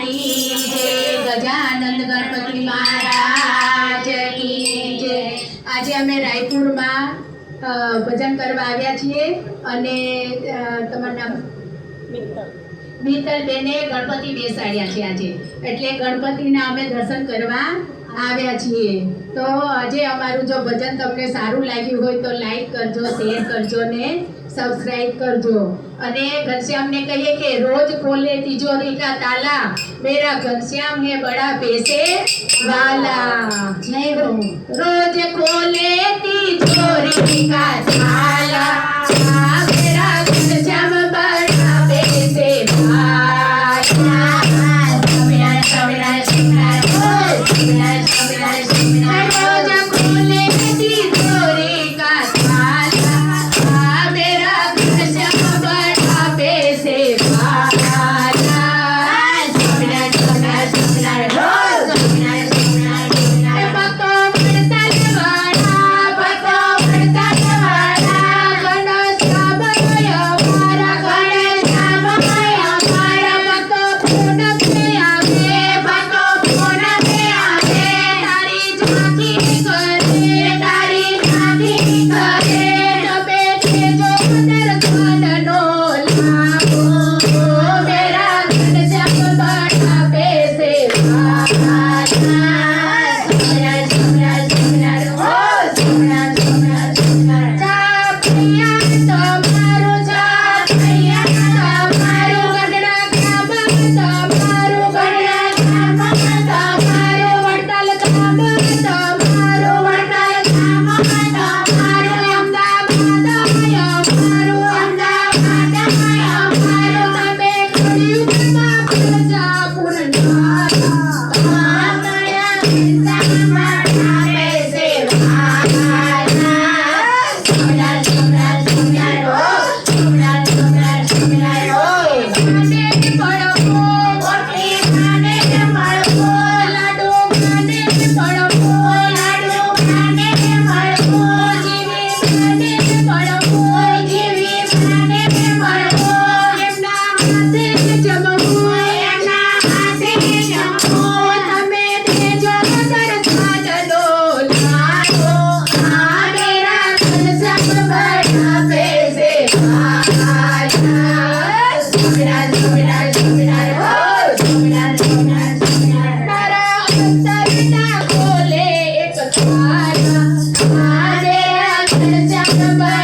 કી જય ગજાનંદ ગણપતિ મહારાજ કી જય. આજે અમે રાયપુરમાં ભજન કરવા આવ્યા છીએ અને તમારું નામ? મિત્તલબેને ગણપતિ બેસાડ્યા છે આજે. એટલે ગણપતિના અમે દર્શન કરવા આવ્યા છીએ. તો આજે અમારું જો ભજન તમને સારું લાગ્યું હોય તો લાઈક કરજો શેર કરજો ને સબસ્ક્રાઇબ કરજો. અને ઘનશ્યામને કહીએ કે રોજ ખોલે તિજોરી કા તાલા. મેરા ઘનશ્યામ હે બડા પેસે વાલા. જય હો રોજ ખોલે તિજોરી કા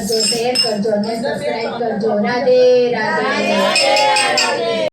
કરજો શેર કરજો અને સબસ્ક્રાઇબ કરજો. રાધે રાધે.